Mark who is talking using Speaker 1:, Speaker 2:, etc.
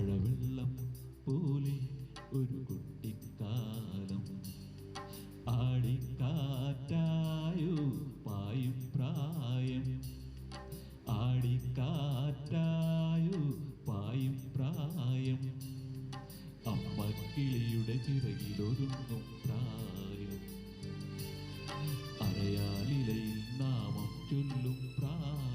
Speaker 1: മഴവെള്ളം പോലെ ഒരു കുട്ടിക്കാലം. ആടിക്കാറ്റായോ പായും പ്രായം ആടിക്കാറ്റായോ പായും പ്രായം അമ്മ കിളിയുടെ ചിറകിലൊതുങ്ങും പ്രായം. അറയാലിലയിൽ നാമം ചൊല്ലും പ്രായം.